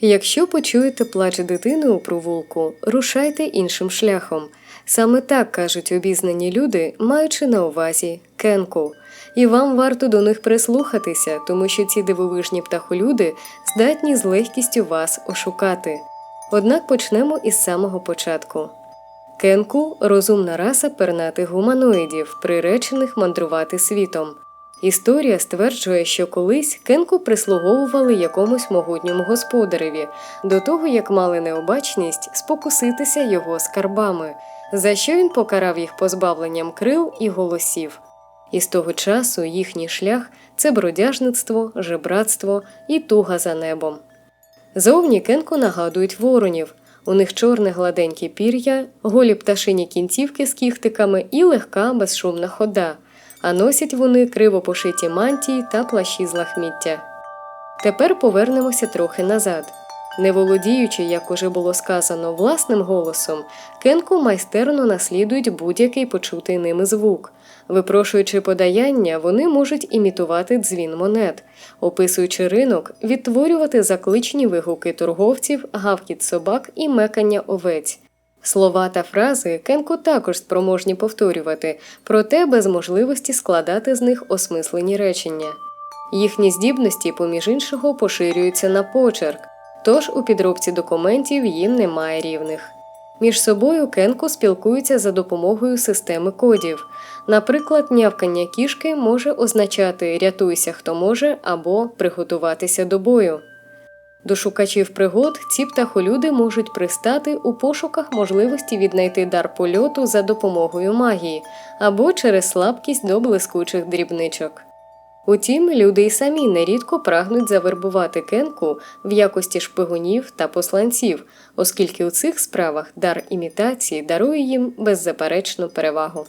Якщо почуєте плач дитини у провулку, рушайте іншим шляхом. Саме так кажуть обізнані люди, маючи на увазі кенку. І вам варто до них прислухатися, тому що ці дивовижні птахолюди здатні з легкістю вас ошукати. Однак почнемо із самого початку. Кенку розумна раса пернатих гуманоїдів, приречених мандрувати світом. Історія стверджує, що колись кенку прислуговували якомусь могутньому господареві до того, як мали необачність спокуситися його скарбами, за що він покарав їх позбавленням крил і голосів. І з того часу їхній шлях це бродяжництво, жебратство і туга за небом. Зовні кенку нагадують воронів. У них чорне гладеньке пір'я, голі пташині кінцівки з кіхтиками і легка безшумна хода, а носять вони криво пошиті мантії та плащі з лахміття. Тепер повернемося трохи назад. Не володіючи, як уже було сказано, власним голосом, кенку майстерно наслідують будь-який почутий ними звук. Випрошуючи подаяння, вони можуть імітувати дзвін монет, описуючи ринок, відтворювати закличні вигуки торговців, гавкіт собак і мекання овець. Слова та фрази Кенку також спроможні повторювати, проте без можливості складати з них осмислені речення. Їхні здібності, поміж іншого, поширюються на почерк, тож у підробці документів їм немає рівних. Між собою Кенку спілкуються за допомогою системи кодів. Наприклад, нявкання кішки може означати рятуйся, хто може або приготуватися до бою. До шукачів пригод ці птахолюди можуть пристати у пошуках можливості віднайти дар польоту за допомогою магії або через слабкість до блискучих дрібничок. Утім, люди й самі нерідко прагнуть завербувати кенку в якості шпигунів та посланців, оскільки у цих справах дар імітації дарує їм беззаперечну перевагу.